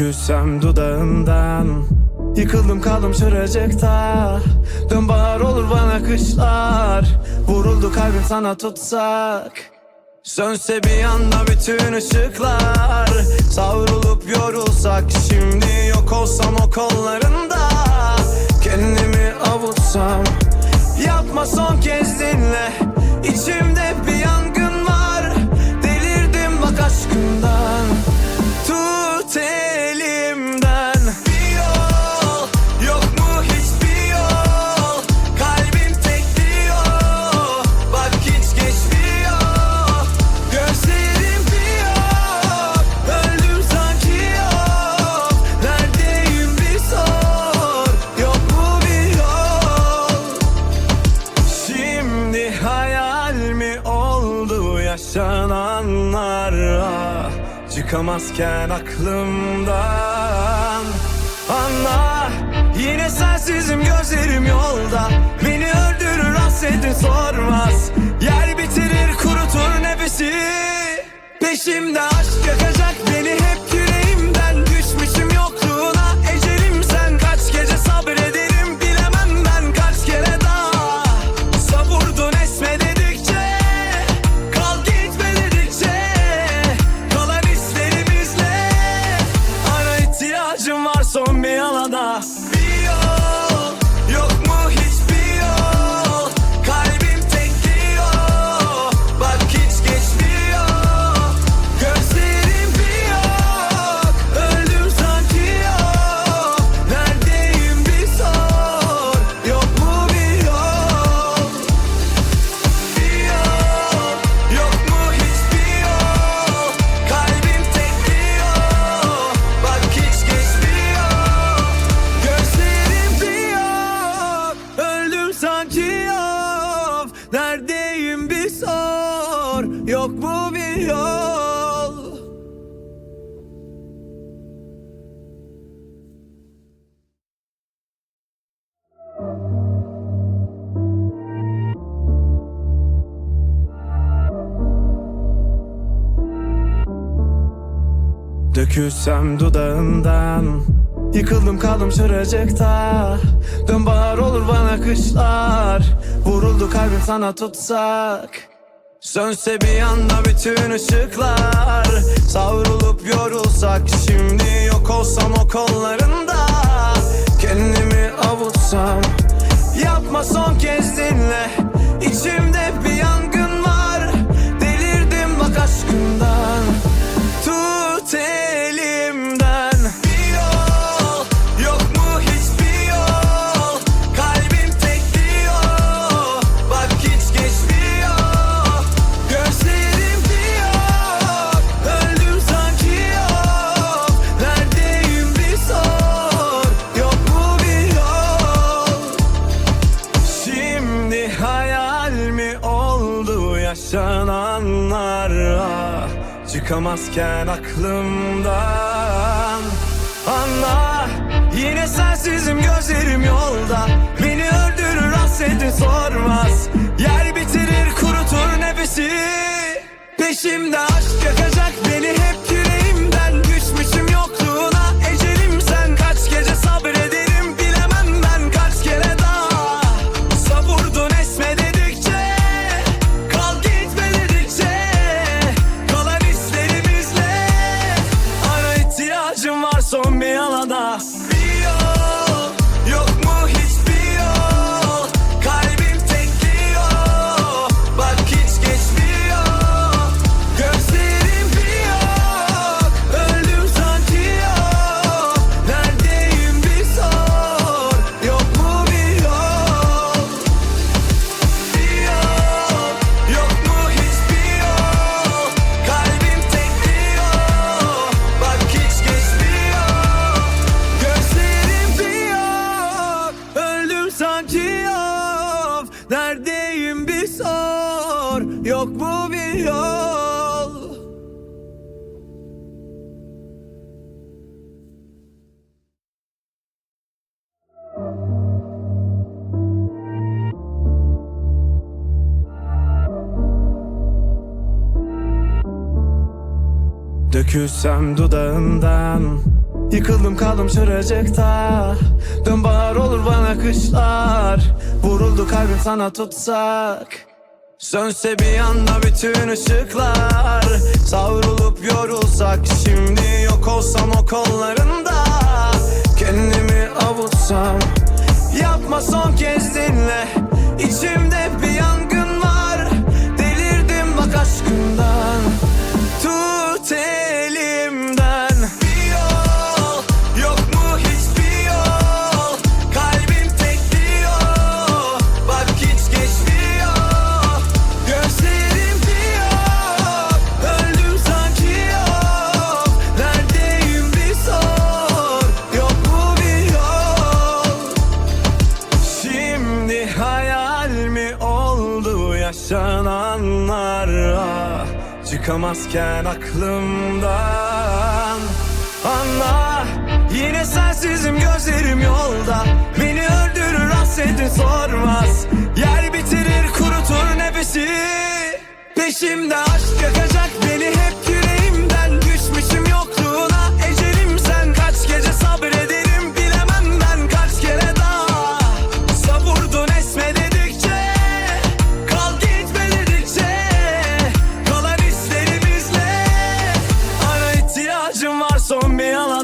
Küssem dudağından Yıkıldım kaldım şuracıkta Dön bahar olur bana kışlar Vuruldu kalbim sana tutsak. Sönse bir anda bütün ışıklar Savrulup yorulsak şimdi yok. anlarla Çıkamazken aklımdan Anla yine sensizim gözlerim yolda. Beni öldürür hasretin sormaz. Yer bitirir kurutur nefesi. Peşimde aşk yakacak beni. Küssem dudağından. Yıkıldım kaldım şuracıkta Dön bahar olur bana kışlar. Vuruldu kalbim sana tutsak. Sönse bir anda bütün ışıklar. Savrulup yorulsak Şimdi yok olsam o kollarında Kendimi avutsam Yapma son kez dinle. İçimde bir yaşananlarla Çıkamazken aklımdan. Anla yine sensizim gözlerim yolda. Beni öldürür hasretin sormaz. Yer bitirir kurutur nefesi. Peşimde yol Dökülsem dudağından Yıkıldım kaldım çıracıkta Dön bahar olur bana kışlar Vuruldu kalbim sana tutsak. Sönse bir anda bütün ışıklar Savrulup yorulsak Şimdi yok olsam o kollarında Kendimi avutsam Yapma son kez dinle İçimde bir yaşananlara Çıkamazken aklımdan. Anla yine sensizim gözlerim yolda. Beni öldürür hasretin sormaz. Yer bitirir kurutur nefesi. Peşimde aşk Son bir yalan.